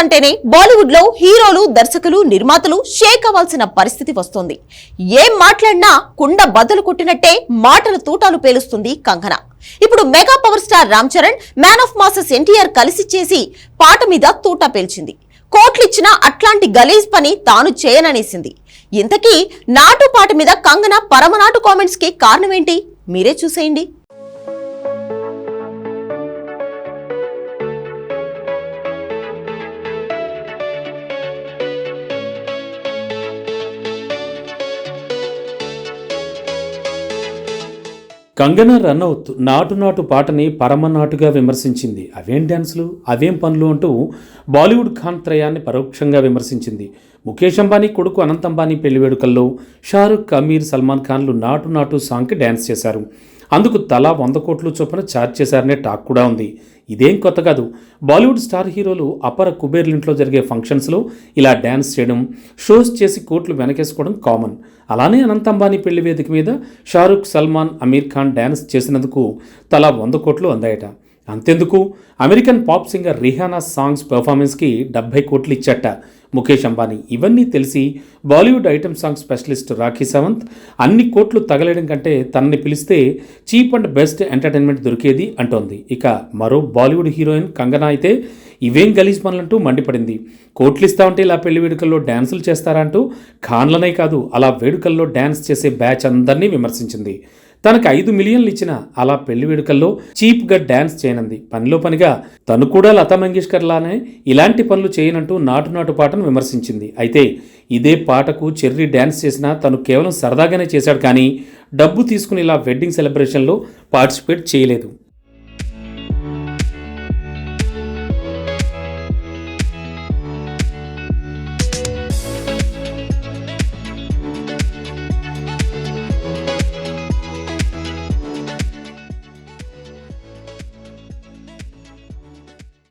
అంటేనే బాలీవుడ్లో హీరోలు దర్శకులు నిర్మాతలు షేక్ అవ్వాల్సిన పరిస్థితి వస్తుంది. ఏం మాట్లాడినా కుండ బద్దలు కొట్టినట్టే మాటల తూటాలు పేలుస్తుంది కంగన. ఇప్పుడు mega power star Ram Charan man of masses NTR కలిసి చేసి పాట మీద తూటా పేల్చింది. కోట్లిచ్చిన అట్లాంటి గలీజ్ పని తాను చేయననేసింది. ఇంతకీ నాటు పాట మీద కంగన పరమనాటు కామెంట్స్కి కారణమేంటి? మీరే చూసేయండి. కంగనా రనౌత్ నాటు నాటు పాటని పరమనాటుగా విమర్శించింది. అవేం డ్యాన్సులు అవేం పనులు అంటూ బాలీవుడ్ ఖాన్ త్రయాన్ని పరోక్షంగా విమర్శించింది. ముఖేష్ అంబానీ కొడుకు అనంత్ అంబానీ పెళ్ళి వేడుకల్లో షారుఖ్ అమీర్ సల్మాన్ ఖాన్లు నాటు నాటు సాంగ్కి డ్యాన్స్ చేశారు. అందుకు తలా వంద కోట్లు చొప్పున ఛార్జ్ చేశారనే టాక్ కూడా ఉంది. ఇదేం కొత్త కాదు. బాలీవుడ్ స్టార్ హీరోలు అపర కుబేర్లింట్లో జరిగే ఫంక్షన్స్లో ఇలా డ్యాన్స్ చేయడం షోస్ చేసి కోట్లు వెనకేసుకోవడం కామన్. అలానే అనంత అంబానీ పెళ్ళి వేదిక మీద షారుఖ్ సల్మాన్ అమీర్ ఖాన్ డ్యాన్స్ చేసినందుకు తలా వంద కోట్లు అందాయట. అంతెందుకు? American pop singer Rihanna songs పెర్ఫార్మెన్స్కి డెబ్బై కోట్లు ఇచ్చట. ముఖేష్ అంబానీ. ఇవన్నీ తెలిసి Bollywood item song specialist Rakhi Sawant అన్ని కోట్లు తగలేయడం కంటే తనని పిలిస్తే చీప్ అండ్ బెస్ట్ ఎంటర్టైన్మెంట్ దొరికేది అంటోంది. ఇక మరో బాలీవుడ్ హీరోయిన్ కంగనా అయితే ఇవేం గలీజ్ పనులంటూ మండిపడింది. కోట్లు ఇస్తా ఉంటే ఇలా పెళ్ళి వేడుకల్లో డ్యాన్సులు చేస్తారా అంటూ ఖాన్లనే కాదు అలా వేడుకల్లో డ్యాన్స్ చేసే బ్యాచ్ అందరినీ విమర్శించింది. తనకు ఐదు మిలియన్లు ఇచ్చిన అలా పెళ్ళి వేడుకల్లో చీప్గా డ్యాన్స్ చేయనంది. పనిలో పనిగా తను కూడా లతా మంగేష్కర్ లానే ఇలాంటి పనులు చేయనంటూ నాటు నాటు పాటను విమర్శించింది. అయితే ఇదే పాటకు చెర్రీ డ్యాన్స్ చేసినా తను కేవలం సరదాగానే చేశాడు కానీ డబ్బు తీసుకుని ఇలా వెడ్డింగ్ సెలబ్రేషన్లో పార్టిసిపేట్ చేయలేదు.